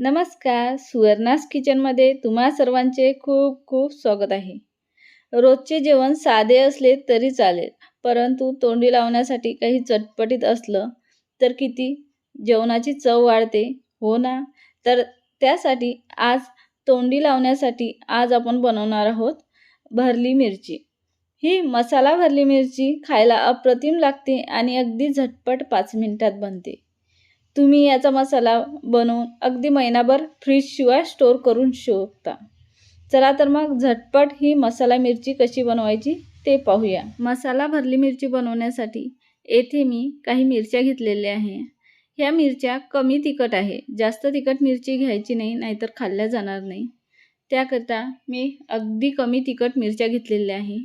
नमस्कार सुवर्णास किचनमध्ये तुम्हा सर्वांचे खूप खूप स्वागत आहे. रोजचे जेवण साधे असले तरी चालेल परंतु तोंडी लावण्यासाठी काही चटपटीत असलं तर किती? जेवणाची चव वाढते हो ना? तर त्यासाठी आज तोंडी लावण्यासाठी आज आपण बनवणार आहोत भरली मिरची. ही मसाला भरली मिरची खायला अप्रतिम लागते आणि अगदी झटपट पाच मिनिटात बनते. तुम्ही याचा मसाला बनवून अगदी महिनाभर फ्रीजशिवाय स्टोअर करून शकता चला तर मग झटपट ही मसाला मिरची कशी बनवायची ते पाहूया. मसाला भरली मिरची बनवण्यासाठी येथे मी काही मिरच्या घेतलेल्या आहे. ह्या मिरच्या कमी तिखट आहे. जास्त तिखट मिरची घ्यायची नाही नाहीतर खाल्ल्या जाणार नाही. त्याकरता मी अगदी कमी तिखट मिरच्या घेतलेल्या आहे.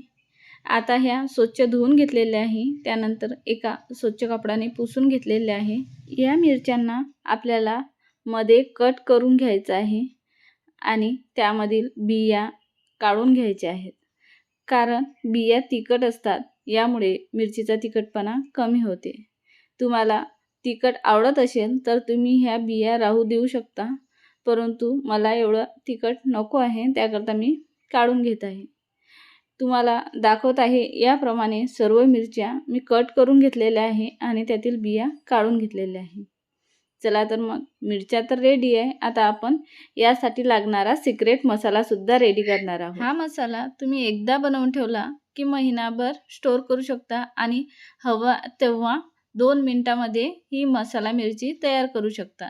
आता ह्या स्वच्छ धुवून घेतलेल्या आहे. त्यानंतर एका स्वच्छ कपड्याने पुसून घेतलेल्या आहे. या मिरच्यांना आपल्याला मध्ये कट करून घ्यायचं आहे आणि त्यामधील बिया काढून घ्यायच्या आहेत. कारण बिया तिखट असतात यामुळे मिरचीचा तिखटपणा कमी होते. तुम्हाला तिखट आवडत असेल तर तुम्ही ह्या बिया राहू देऊ शकता परंतु मला एवढं तिखट नको आहे त्याकरता मी काढून घेत आहे. तुम्हाला दाखवत आहे. याप्रमाणे सर्व मिरच्या मी कट करून घेतलेल्या आहे आणि त्यातील बिया काढून घेतलेल्या आहे. चला तर मग मिरच्या तर रेडी आहे. आता आपण यासाठी लागणारा सिक्रेट मसालासुद्धा रेडी करणार आहोत. हा मसाला तुम्ही एकदा बनवून ठेवला की महिनाभर स्टोअर करू शकता आणि हवा तेव्हा दोन मिनटामध्ये ही मसाला मिरची तयार करू शकता.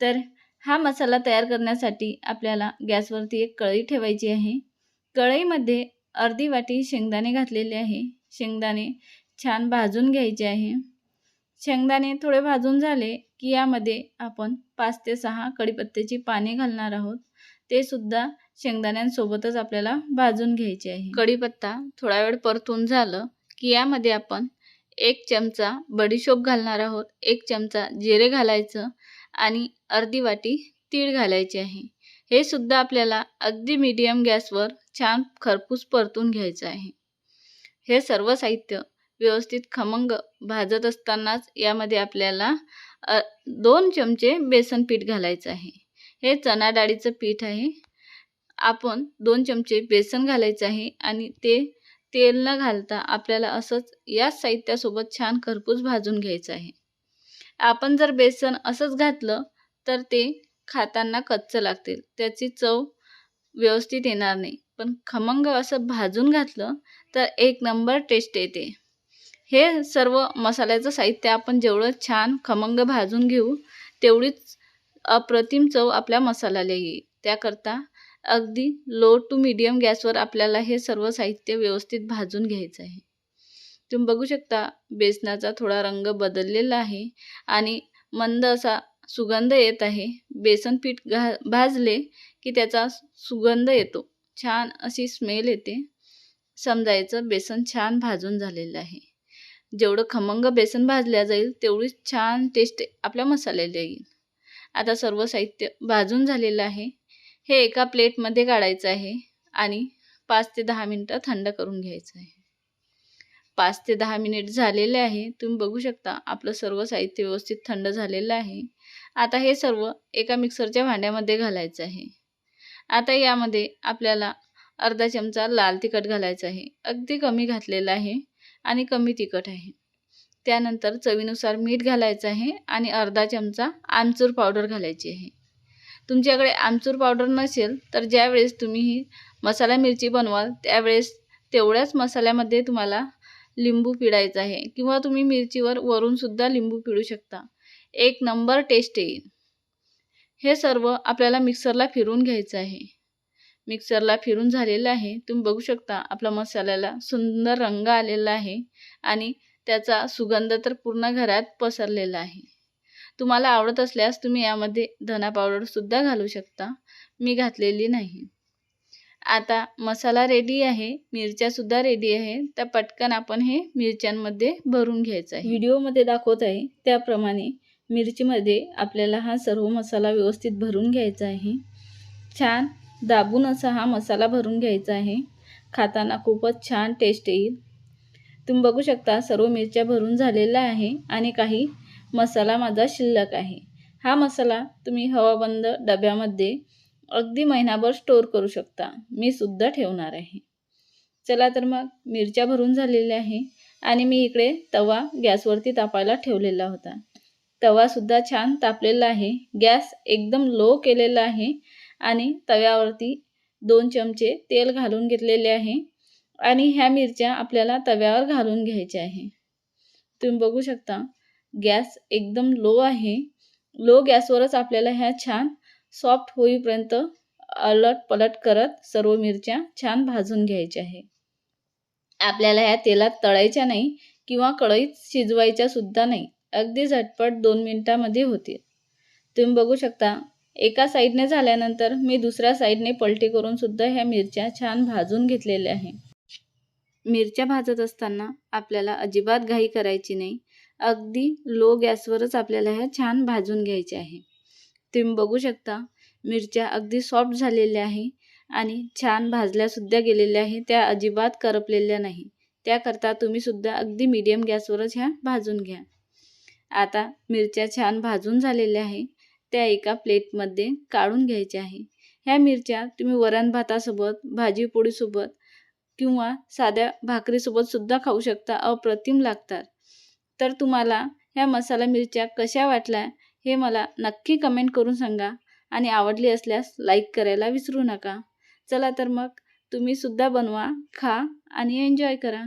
तर हा मसाला तयार करण्यासाठी आपल्याला गॅसवरती एक कढई ठेवायची आहे. कढईमध्ये अर्धी वाटी शेंगदाणे घातलेले आहे. शेंगदाणे छान भाजून घ्यायचे आहे. शेंगदाणे थोडे भाजून झाले की यामध्ये आपण पाच ते सहा कडीपत्त्याची पाने घालणार आहोत. ते सुद्धा शेंगदाण्यांसोबतच आपल्याला भाजून घ्यायचे आहे. कढीपत्ता थोडा वेळ परतून झालं की यामध्ये आपण एक चमचा बडीशोप घालणार आहोत. एक चमचा जिरे घालायचं आणि अर्धी वाटी तीळ घालायची आहे. हे सुद्धा आपल्याला अगदी मीडियम गॅसवर छान खरपूस परतून घ्यायचं आहे. हे सर्व साहित्य व्यवस्थित खमंग भाजत असतानाच यामध्ये आपल्याला दोन चमचे बेसन पीठ घालायचं आहे. हे चणा डाळीचं पीठ आहे. आपण दोन चमचे बेसन घालायचं आहे आणि ते तेल न घालता आपल्याला असंच याच साहित्यासोबत छान खरपूस भाजून घ्यायचं आहे. आपण जर बेसन असंच घातलं तर ते खाताना कच्चं लागतील. त्याची चव व्यवस्थित येणार नाही. पण खमंग असं भाजून घातलं तर एक नंबर टेस्ट येते. हे सर्व मसाल्याचं साहित्य आपण जेवढं छान खमंग भाजून घेऊ तेवढीच अप्रतिम चव आपल्या मसाल्याला येईल. त्याकरता अगदी लो टू मीडियम गॅसवर आपल्याला हे सर्व साहित्य व्यवस्थित भाजून घ्यायचं आहे. तुम्ही बघू शकता बेसनाचा थोडा रंग बदललेला आहे आणि मंद असा सुगंध येत आहे. बेसन पीठ घा भाजले की त्याचा सुगंध येतो. छान अशी स्मेल येते. समजायचं बेसन छान भाजून झालेलं आहे. जेवढं खमंग बेसन भाजल्या जाईल तेवढीच छान टेस्ट आपल्या मसाल्याला येईल. आता सर्व साहित्य भाजून झालेलं आहे. हे एका प्लेटमध्ये काढायचं आहे आणि पाच ते दहा मिनटं थंड करून घ्यायचं आहे. पाच ते दहा मिनिट झालेले आहे. तुम्ही बघू शकता आपलं सर्व साहित्य व्यवस्थित थंड झालेलं आहे. आता हे सर्व एका मिक्सरच्या भांड्यामध्ये घालायचं आहे. आता यामध्ये आपल्याला अर्धा चमचा लाल तिखट घालायचं आहे. अगदी कमी घातलेलं आहे आणि कमी तिखट आहे. त्यानंतर चवीनुसार मीठ घालायचं आहे आणि अर्धा चमचा आमचूर पावडर घालायची आहे. तुमच्याकडे आमचूर पावडर नसेल तर ज्यावेळेस तुम्ही ही मसाला मिरची बनवाल त्यावेळेस तेवढ्याच मसाल्यामध्ये तुम्हाला लिंबू पिळायचं आहे किंवा तुम्ही मिरचीवर वरूनसुद्धा लिंबू पिळू शकता. एक नंबर टेस्ट येईल. हे सर्व आपल्याला मिक्सरला फिरून घ्यायचं आहे. मिक्सरला फिरून झालेलं आहे. तुम्ही बघू शकता आपला मसाल्याला सुंदर रंग आलेला आहे आणि त्याचा सुगंध तर पूर्ण घरात पसरलेला आहे. तुम्हाला आवडत असल्यास तुम्ही यामध्ये धना पावडरसुद्धा घालू शकता. मी घातलेली नाही. आता मसाला रेडी आहे. मिरच्यासुद्धा रेडी आहे. त्या पटकन आपण हे मिरच्यांमध्ये भरून घ्यायचं आहे. व्हिडिओमध्ये दाखवत आहे. त्याप्रमाणे मिरचीमध्ये आपल्याला हा सर्व मसाला व्यवस्थित भरून घ्यायचा आहे. छान दाबून असा हा मसाला भरून घ्यायचा आहे. खाताना खूपच छान टेस्ट येईल. तुम्ही बघू शकता सर्व मिरच्या भरून झालेल्या आहे आणि काही मसाला माझा शिल्लक आहे. हा मसाला तुम्ही हवाबंद डब्यामध्ये अगदी महिनाभर स्टोअर करू शकता. मी सुद्धा ठेवणार आहे. चला तर मग मिरच्या भरून झालेल्या आहे आणि मी इकडे तवा गॅसवरती तापायला ठेवलेला होता. तवासुद्धा छान तापलेला आहे. गॅस एकदम लो केलेला आहे आणि तव्यावरती दोन चमचे तेल घालून घेतलेले आहे आणि ह्या मिरच्या आपल्याला तव्यावर घालून घ्यायच्या आहे. तुम्ही बघू शकता गॅस एकदम लो आहे. लो गॅसवरच आपल्याला ह्या छान सॉफ्ट होईपर्यंत अलट पलट करत सर्व मिरच्या छान भाजून घ्यायच्या आहे. आपल्याला ह्या तेलात तळायच्या नाही किंवा कढईत शिजवायच्या सुद्धा नाही. अगदी झटपट दोन मिनटामध्ये होतील. तुम्ही बघू शकता एका साईडने झाल्यानंतर मी दुसऱ्या साईडने पलटी करून सुद्धा ह्या मिरच्या छान भाजून घेतलेल्या आहे मिरच्या भाजत असताना आपल्याला अजिबात घाई करायची नाही. अगदी लो गॅसवरच आपल्याला ह्या छान भाजून घ्यायच्या आहे तुम्ही बघू शकता मिरच्या अगदी सॉफ्ट झालेल्या आहे आणि छान भाजल्यासुद्धा गेलेल्या आहे त्या अजिबात करपलेल्या नाही त्याकरता तुम्हीसुद्धा अगदी मीडियम गॅसवरच ह्या भाजून घ्या. आता मिरच्या छान भाजून झालेल्या आहे. त्या एका प्लेटमध्ये काढून घ्यायच्या आहे. ह्या मिरच्या तुम्ही वरण भातासोबत भाजी पोळीसोबत किंवा साध्या भाकरीसोबतसुद्धा खाऊ शकता अप्रतिम लागतात. तर तुम्हाला ह्या मसाला मिरच्या कशा वाटल्या हे मला नक्की कमेंट करून सांगा आणि आवडली असल्यास लाईक करायला विसरू नका. चला तर मग तुम्हीसुद्धा बनवा खा आणि एन्जॉय करा.